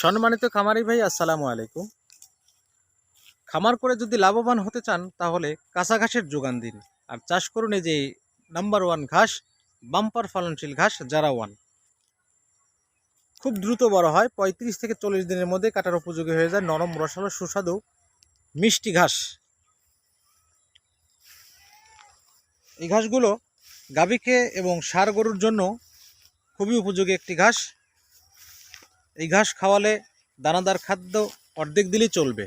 সম্মানিত খামারি ভাই, আসসালামু আলাইকুম। খামার করে যদি লাভবান হতে চান, তাহলে কাঁচা ঘাসের যোগান দিন। আর চাষ করুন এই যে নাম্বার ওয়ান ঘাস বাম্পার ফলনশীল ঘাস যারা ওয়ান খুব দ্রুত বড় হয়, পঁয়ত্রিশ থেকে চল্লিশ দিনের মধ্যে কাটার উপযোগী হয়ে যায় নরম, রসালো, সুস্বাদু, মিষ্টি ঘাস। এই ঘাসগুলো গাভীকে এবং সার গরুর জন্য খুবই উপযোগী একটি ঘাস। এই ঘাস খাওয়ালে দানাদার খাদ্য অর্ধেক দিলেই চলবে।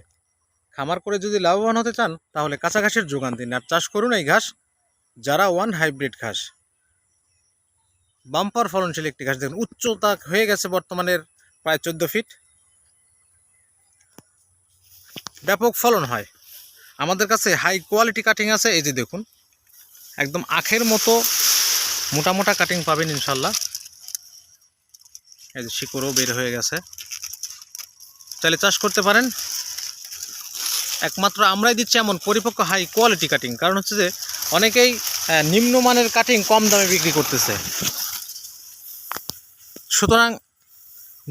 খামার করে যদি লাভবান হতে চান, তাহলে কাঁচা ঘাসের যোগান দিন। আর চাষ করুন এই ঘাস, যারা ওয়ান হাইব্রিড ঘাস। বাম্পার ফলনশীল একটি ঘাস দেখুন। উচ্চতা হয়ে গেছে বর্তমানের প্রায় চোদ্দ ফিট। ব্যাপক ফলন হয়। আমাদের কাছে হাই কোয়ালিটি কাটিং আছে, এই যে দেখুন। একদম আখের মতো মোটা মোটা কাটিং পাবেন ইনশাল্লাহ। এই যে শিকড়ও বের হয়ে গেছে। চাইলে চাষ করতে পারেন। একমাত্র আমরাই দিচ্ছি এমন পরিপক্ক হাই কোয়ালিটি কাটিং কারণ হচ্ছে যে অনেকেই নিম্নমানের কাটিং কম দামে বিক্রি করতেছে। সুতরাং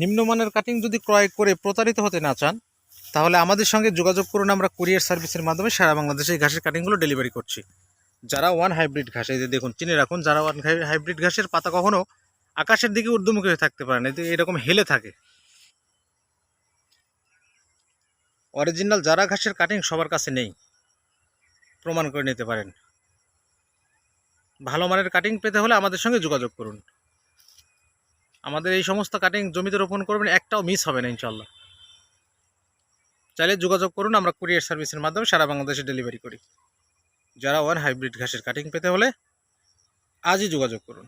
নিম্নমানের কাটিং যদি ক্রয় করে প্রতারিত হতে না চান, তাহলে আমাদের সঙ্গে যোগাযোগ করুন, আমরা কুরিয়ার সার্ভিসের মাধ্যমে সারা বাংলাদেশে এই ঘাসের কাটিংগুলো ডেলিভারি করছি। যারা ওয়ান হাইব্রিড ঘাস, এই যে দেখুন, চিনে রাখুন, যারা ওয়ান হাইব্রিড ঘাসের পাতা কখনো আকাশের দিকে ঊর্ধ্বমুখী হয়ে থাকতে পারে না এরকম হেলে থাকে। অরিজিনাল যারা ঘাসের কাটিং সবার কাছে নেই, প্রমাণ করে নিতে পারেন। ভালো মানের কাটিং পেতে হলে আমাদের সঙ্গে যোগাযোগ করুন। আমাদের এই সমস্ত কাটিং জমিতে রোপণ করবেন, একটাও মিস হবে না ইনশাল্লাহ চাইলে যোগাযোগ করুন, আমরা কুরিয়ার সার্ভিসের মাধ্যমে সারা বাংলাদেশে ডেলিভারি করি। যারা ওয়ান হাইব্রিড ঘাসের কাটিং পেতে হলে, আজই যোগাযোগ করুন।